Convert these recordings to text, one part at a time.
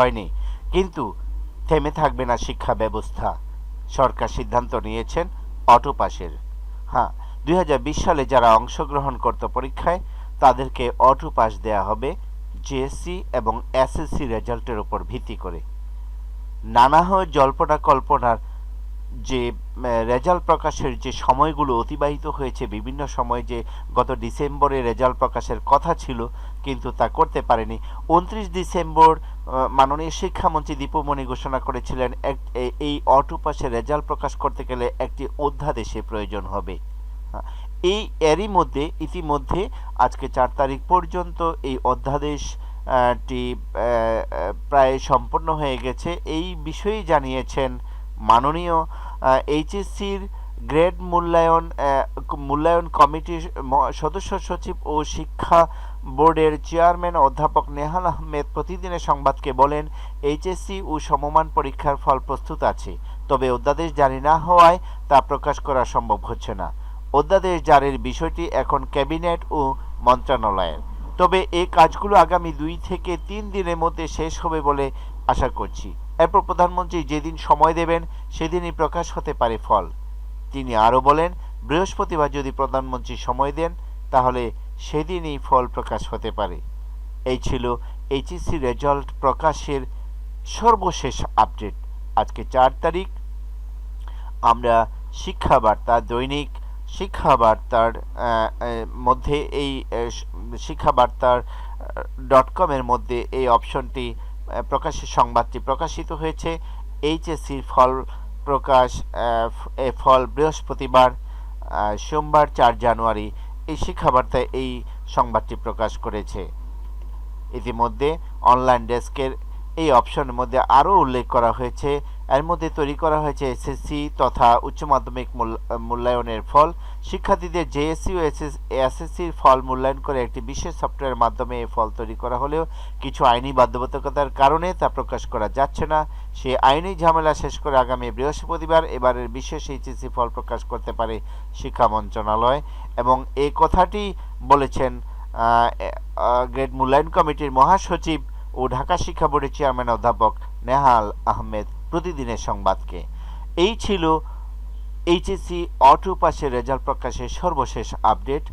হয়নি। কিন্তু থেমে থাকবে না শিক্ষা ব্যবস্থা। সরকার সিদ্ধান্ত নিয়েছেন অটো পাসের। হ্যাঁ দুই হাজার বিশ সালে যারা অংশগ্রহণ করত পরীক্ষায়, তাদেরকে অটো পাস দেয়া হবে জেএসসি এবং এসএসসি রেজাল্টের উপর ভিত্তি করে। নানা হয় জল্পনা কল্পনার যে রেজাল্ট প্রকাশের যে সময়গুলো অতিবাহিত হয়েছে, বিভিন্ন সময় যে গত ডিসেম্বরে রেজাল্ট প্রকাশের কথা ছিল, কিন্তু তা করতে পারেনি। উনত্রিশ ডিসেম্বর মাননীয় শিক্ষামন্ত্রী দীপুমণি ঘোষণা করেছিলেন এই অটো রেজাল্ট প্রকাশ করতে গেলে একটি অধ্যাদেশে প্রয়োজন হবে। হ্যাঁ, এই এরই মধ্যে ইতিমধ্যে আজকে চার তারিখ পর্যন্ত এই অধ্যাদেশ টি প্রায় সম্পন্ন হয়ে গেছে। এই বিষয়েই জানিয়েছেন মাননীয় এইচএসসির গ্রেড মূল্যায়ন মূল্যায়ন কমিটির সদস্য সচিব ও শিক্ষা বোর্ডের চেয়ারম্যান অধ্যাপক নেহাল আহমেদ প্রতিদিনের সংবাদকে বলেন, এইচএসসি ও সমমান পরীক্ষার ফল প্রস্তুত আছে, তবে অধ্যাদেশ জারি না হওয়ায় তা প্রকাশ করা সম্ভব হচ্ছে না। অধ্যাদেশ জারির বিষয়টি এখন ক্যাবিনেট ও মন্ত্রণালয়ের। তবে এই কাজগুলো আগামী দুই থেকে তিন দিনের মধ্যে শেষ হবে বলে আশা করছি। এরপর প্রধানমন্ত্রী যেদিন সময় দেবেন, সেদিনই প্রকাশ হতে পারে ফল। তিনি আরও বলেন, বৃহস্পতিবার যদি প্রধানমন্ত্রী সময় দেন, তাহলে সেদিনই ফল প্রকাশ হতে পারে। এই ছিল এইচএসসি রেজাল্ট প্রকাশের সর্বশেষ আপডেট আজকে চার তারিখ। আমরা শিক্ষা বার্তা দৈনিক শিক্ষা বার্তার আহ, আহ, মধ্যে এই আহ, স- শিক্ষা বার্তার ডট কমের মধ্যে এই অপশনটি প্রকাশের সংবাদটি প্রকাশিত হয়েছে। এইচএসসির ফল প্রকাশ এ ফল বৃহস্পতিবার সোমবার চার জানুয়ারি এই শিক্ষা বার্তায় এই সংবাদটি প্রকাশ করেছে। ইতিমধ্যে অনলাইন ডেস্কের এই অপশনের মধ্যে আরও উল্লেখ করা হয়েছে। এর মধ্যে তৈরি করা হয়েছে এসএসসি তথা উচ্চ মাধ্যমিক মূল- মূল্যায়নের ফল। শিক্ষার্থীদের জেএসসি ও এসএসসির ফল মূল্যায়ন করে একটি বিশেষ সফটওয়্যারের মাধ্যমে এই ফল তৈরি করা হলেও কিছু আইনি বাধ্যবাধকতার কারণে তা প্রকাশ করা যাচ্ছে না। সেই আইনি ঝামেলা শেষ করে আগামী বৃহস্পতিবার এবারের বিশেষ এইচএসসি ফল প্রকাশ করতে পারে শিক্ষা মন্ত্রণালয় এবং এই কথাটি বলেছেন গ্রেড মূল্যায়ন কমিটির মহাসচিব ও ঢাকা শিক্ষা বোর্ডের চেয়ারম্যান অধ্যাপক নেহাল আহমেদ প্রতিদিনের সংবাদকে। এই ছিল এইচএসসি অটো পাসের রেজাল্ট প্রকাশের সর্বশেষ আপডেট।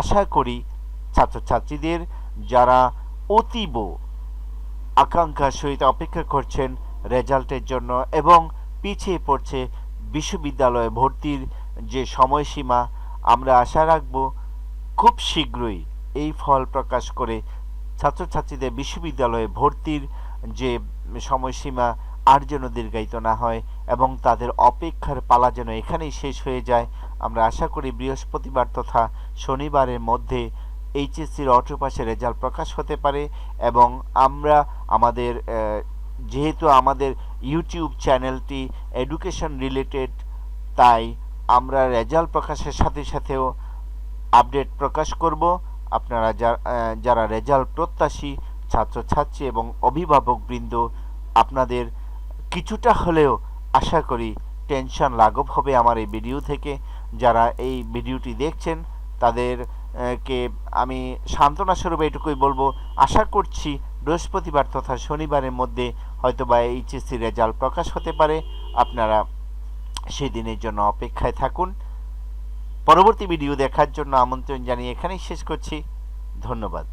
আশা করি ছাত্রছাত্রীদের যারা অতীব আকাঙ্ক্ষার সহিত অপেক্ষা করছেন রেজাল্টের জন্য এবং পিছিয়ে পড়ছে বিশ্ববিদ্যালয়ে ভর্তির যে সময়সীমা, আমরা আশা রাখব খুব শীঘ্রই এই ফল প্রকাশ করে ছাত্রছাত্রীদের বিশ্ববিদ্যালয়ে ভর্তির যে সময়সীমা আর যেন দীর্ঘায়িত না হয় এবং তাদের অপেক্ষার পালা যেন এখানেই শেষ হয়ে যায়, আমরা আশা করি বৃহস্পতিবার তথা শনিবারের মধ্যে এইচএসসির অটো পাশে রেজাল্ট প্রকাশ হতে পারে এবং আমরা আমাদের যেহেতু আমাদের ইউটিউব চ্যানেলটি এডুকেশন রিলেটেড, তাই আমরা রেজাল্ট প্রকাশের সাথে সাথেও আপডেট প্রকাশ করব। আপনারা যারা রেজাল্ট প্রত্যাশী, ছাত্রছাত্রী এবং অভিভাবকবৃন্দ আপনাদের কিছুটা হলেও আশা করি টেনশন লাঘব হবে আমার এই ভিডিও থেকে। যারা এই ভিডিওটি দেখছেন তাদের কে আমি সান্ত্বনা স্বরূপ এটুকুই বলব। আশা করছি বৃহস্পতিবার তথা শনিবারের মধ্যে হয়তোবা এইচএসসি রেজাল্ট প্রকাশ হতে পারে। আপনারা সেই দিনের জন্য অপেক্ষায় থাকুন। পরবর্তী ভিডিও দেখার জন্য আমন্ত্রণ জানিয়ে এখানেই শেষ করছি। ধন্যবাদ।